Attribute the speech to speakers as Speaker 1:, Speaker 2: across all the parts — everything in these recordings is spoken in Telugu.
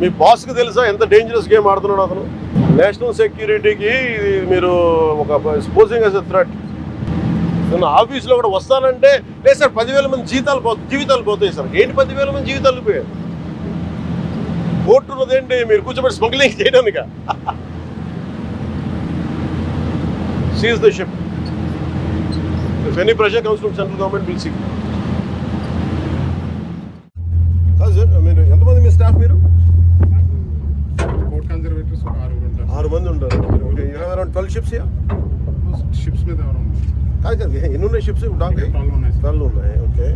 Speaker 1: మీ బాస్కి తెలుసా ఎంత డేంజరస్ గేమ్ ఆడుతున్నాడు అతను? నేషనల్ సెక్యూరిటీకి మీరు ఒక స్పోజింగ్ అస్ థ్రెట్ నేను ఆఫీస్లో కూడా వస్తానంటే లేదు సార్ పదివేల మంది జీతాలు పో జీవితాలు పోతాయి సార్. ఏంటి పదివేల మంది జీవితాలు పోయాయి? కోర్టు ఉన్నదేంటి మీరు కూర్చోబెట్టి smuggling చేయడానిక? Seize the ship if any pressure comes from central government will see కాదు సార్ మీరు ఎంతమంది మీ స్టాఫ్ మీరు
Speaker 2: కోర్ట్ కన్జర్వేటర్స్ ఒక ఆరుగురు ఉంటారు
Speaker 1: ఆరు మంది ఉంటారు okay you have around twelve ships yeah?
Speaker 2: Ships మీద
Speaker 1: కాదు కాదు ఎన్ని ఉన్నాయి షిప్స్ డాక్
Speaker 2: ట్వెల్వ్ ఉన్నాయి
Speaker 1: ఓకే.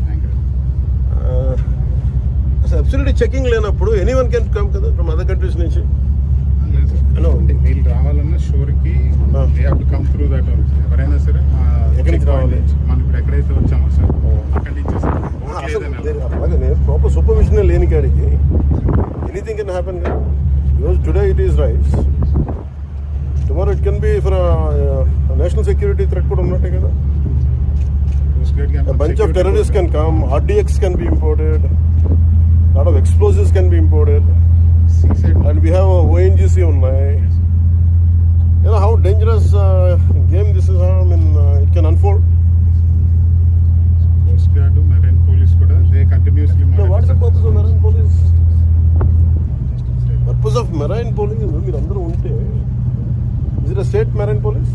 Speaker 1: అసలు అబ్సల్యూట్లీ చెకింగ్ లేనప్పుడు ఎనీ వన్ కెన్ కమ్ కదా ఫ్రమ్ అదర్ కంట్రీస్ నుంచి?
Speaker 2: వీళ్ళు రావాలన్నా షోర్కి
Speaker 1: Ah.
Speaker 2: They have to come through that ఎవరైనా సరే
Speaker 1: రావాలి?
Speaker 2: మనం ఇప్పుడు ఎక్కడైతే వచ్చామో సార్ అక్కడి నుంచి
Speaker 1: అలాగే ప్రాపర్ సూపర్విజన్ లేని కాడికి ఎనీథింగ్ కెన్ హ్యాపెన్ ఈరోజు today it is rice tomorrow it can be for national security threat కూడా ఉన్నట్టే కదా of terrorists can come, RDX can be imported, lot of explosives can be imported, and we have a ONGC ఉన్నాయి. You know how dangerous uh, game this is, I mean, uh, it can unfold.
Speaker 2: Coast guard marine police కూడా they continuously
Speaker 1: No, what is the purpose of marine police? Purpose of marine police is మీరు అందరూ ఉంటే is it a state marine police?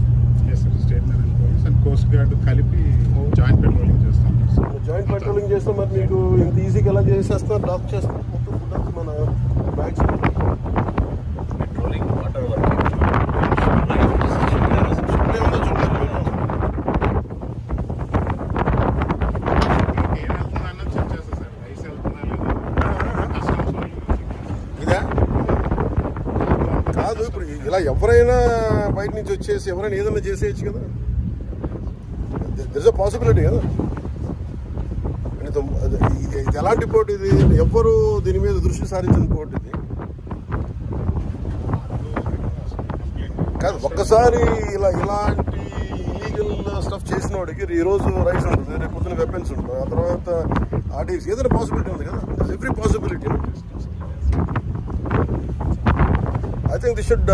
Speaker 2: State marine police and coast guard కలిపి జాయింట్ పెట్రోలింగ్ చేస్తాం. సార్
Speaker 1: జాయింట్ పెట్రోలింగ్ చేస్తే మరి మీకు ఇంత ఈజీగా ఎలా చేసేస్తారు? లాక్ చేస్తారు మొత్తం ఫుడ్ అంతా మన బ్యాగ్స్
Speaker 3: పెట్రోలింగ్ వాటర్ వర్క్
Speaker 2: ఏం వెళ్తుందా అన్నది చెక్ చేస్తా సార్ రైస్ వెళ్తుందా లేదా కస్టమ్స్ వాళ్ళు
Speaker 1: ఇదా కాదు ఇప్పుడు ఇలా ఎవరైనా బయట నుంచి వచ్చేసి ఎవరైనా ఏదైనా చేసేయచ్చు కదా. దిస్ అ పాసిబిలిటీ కదా. ఇది ఎలాంటి పోటీ ఇది? ఎవ్వరు దీని మీద దృష్టి సారించిన పోటీ ఇది? కాదు ఒక్కసారి ఇలా ఇలాంటి ఇల్లీగల్ స్టఫ్ చేసిన వాడికి ఈరోజు రైస్ ఉంటుంది రేపు పొద్దున వెపన్స్ ఉంటుంది ఆ తర్వాత ఆర్టీసీ ఏదైనా పాసిబిలిటీ ఉంది కదా. Every possibility I think this should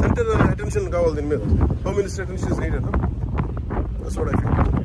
Speaker 1: centre attention కావాలి దీని మీద. Home minister attention is needed that's what I feel